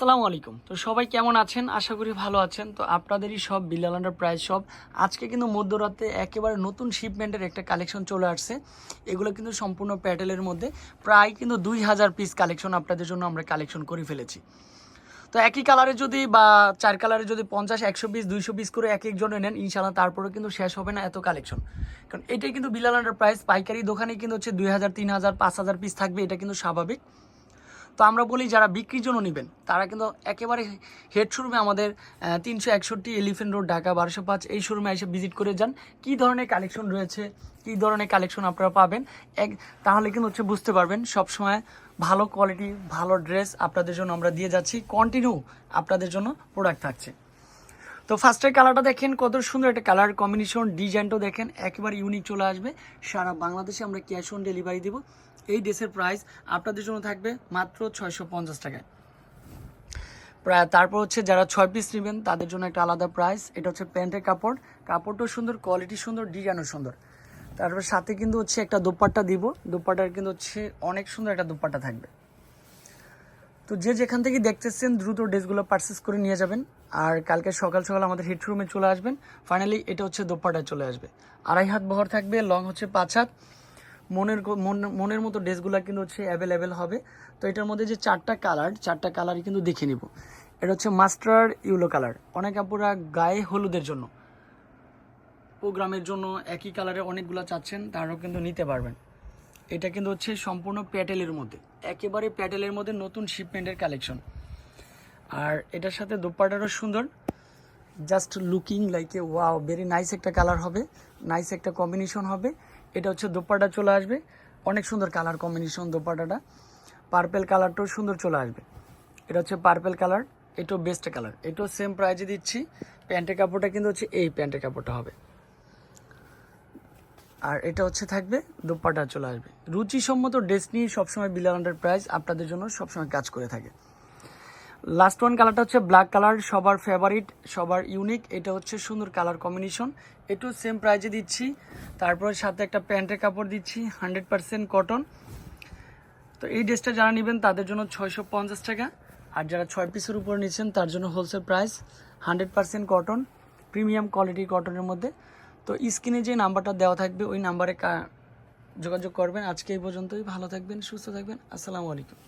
আসসালামু আলাইকুম। তো সবাই কেমন আছেন? আশা করি ভালো আছেন। তো আপনাদেরই সব বিল্লালান্ডার প্রাইস সব। আজকে কিন্তু মধ্যরাতে একেবারে নতুন শিপমেন্টের একটা কালেকশন চলে আসছে। এগুলো কিন্তু সম্পূর্ণ প্যাটেলের মধ্যে। প্রায় কিন্তু দুই হাজার পিস কালেকশন আপনাদের জন্য আমরা কালেকশন করে ফেলেছি। তো একই কালারে যদি বা চার কালারে যদি পঞ্চাশ, একশো পিস দুইশো পিস করে এক একজনে নেন ইনশাল্লাহ তারপরেও কিন্তু শেষ হবে না এত কালেকশন কারণ এটাই কিন্তু বিলালান্ডার প্রাইস। পাইকারি দোকানে কিন্তু হচ্ছে দুই হাজার, তিন হাজার, পাঁচ হাজার পিস থাকবে। এটা কিন্তু স্বাভাবিক। তো আমরা বলি যারা বিক্রির জন্য নেবেন, তারা কিন্তু একেবারে হেড শোরুমে আমাদের তিনশো একষট্টি এলিফেন্ট রোড ঢাকা বারোশো পাঁচ এই শোরুমে এসে ভিজিট করে যান। কী ধরনের কালেকশন রয়েছে, কী ধরনের কালেকশন আপনারা পাবেন, এক, তাহলে কিন্তু হচ্ছে বুঝতে পারবেন, সবসময় ভালো কোয়ালিটি ভালো ড্রেস আপনাদের জন্য আমরা দিয়ে যাচ্ছি। কন্টিনিউ আপনাদের জন্য প্রোডাক্ট থাকছে। তো ফার্স্টের কালারটা দেখেন, কত সুন্দর একটা কালার কম্বিনেশন ডিজাইনটাও দেখেন, একেবারে ইউনিক চলে আসবে। সারা বাংলাদেশে আমরা ক্যাশ অন ডেলিভারি দেবো। এই ড্রেসের প্রাইস আপনাদের জন্য থাকবে মাত্র ছয়শো পঞ্চাশ টাকায়। প্রায় তারপর হচ্ছে যারা ছয় পিস নেবেন, তাদের জন্য একটা আলাদা প্রাইস এটা হচ্ছে প্যান্টের কাপড়। কাপড়টাও সুন্দর কোয়ালিটি সুন্দর, ডিজাইনও সুন্দর। তারপর সাথে কিন্তু হচ্ছে একটা দোপাট্টা দিব। দোপাট্টার কিন্তু হচ্ছে অনেক সুন্দর একটা দোপাট্টা থাকবে। তো যে যেখান থেকে দেখতেছেন, দ্রুত ড্রেসগুলো পারচেস করে নিয়ে যাবেন। আর কালকে সকাল সকাল আমাদের হিট রুমে চলে আসবেন। ফাইনালি এটা হচ্ছে দোপাট্টা চলে আসবে। আড়াই হাত বহর থাকবে লং হচ্ছে পাঁচ হাত। মনের মন- মনের মতো ড্রেসগুলো কিন্তু হচ্ছে অ্যাভেলেবেল হবে। তো এটার মধ্যে যে চারটা কালার চারটা কালারই কিন্তু দেখে নিব। এটা হচ্ছে মাস্টার ইউলো কালার অনেক আপুরা গায়ে হলুদের জন্য। প্রোগ্রামের জন্য একই কালারে অনেকগুলো চাচ্ছেন, তারাও কিন্তু নিতে পারবেন। এটা কিন্তু হচ্ছে সম্পূর্ণ প্যাটেলের মধ্যে। একেবারে প্যাটেলের মধ্যে নতুন শিপমেন্টের কালেকশন আর এটার সাথে দোপাটারও সুন্দর। Just looking like a wow very nice একটা কালার হবে। নাইস একটা কম্বিনেশন হবে। এটা হচ্ছে দোপাটা চলে আসবে। অনেক সুন্দর কালার কম্বিনেশন দোপাটাটা পার্পেল কালারটাও সুন্দর চলে আসবে। এটা হচ্ছে পার্পেল কালার এটাও বেস্ট কালার এটাও সেম প্রাইজে দিচ্ছি। প্যান্টের কাপড়টা কিন্তু হচ্ছে এই প্যান্টের কাপড়টা হবে। আর এটা হচ্ছে থাকবে দোপাটা চলে আসবে। রুচিসম্মত ড্রেস নিয়ে সবসময় আন্ডার প্রাইস আপনাদের জন্য সবসময় কাজ করে থাকে। লাস্ট ওয়ান কালারটা হচ্ছে ব্ল্যাক কালার সবার ফেভারিট সবার ইউনিক এটা হচ্ছে সুন্দর কালার কম্বিনেশন একটু সেম প্রাইজে দিচ্ছি, তারপর সাথে একটা প্যান্টের কাপড় দিচ্ছি হান্ড্রেড পার্সেন্ট কটন তো এই ড্রেসটা যারা নেবেন তাদের জন্য ছয়শো পঞ্চাশ টাকা, আর যারা ছয় পিসের উপর নিচ্ছেন তার জন্য wholesale price hundred percent cotton premium quality কটনের মধ্যে। তো স্ক্রিনে যে নাম্বারটা দেওয়া থাকবে, ওই নাম্বারে যোগাযোগ করবেন। আজকে এই পর্যন্তই। ভালো থাকবেন, সুস্থ থাকবেন। আসসালামু আলাইকুম।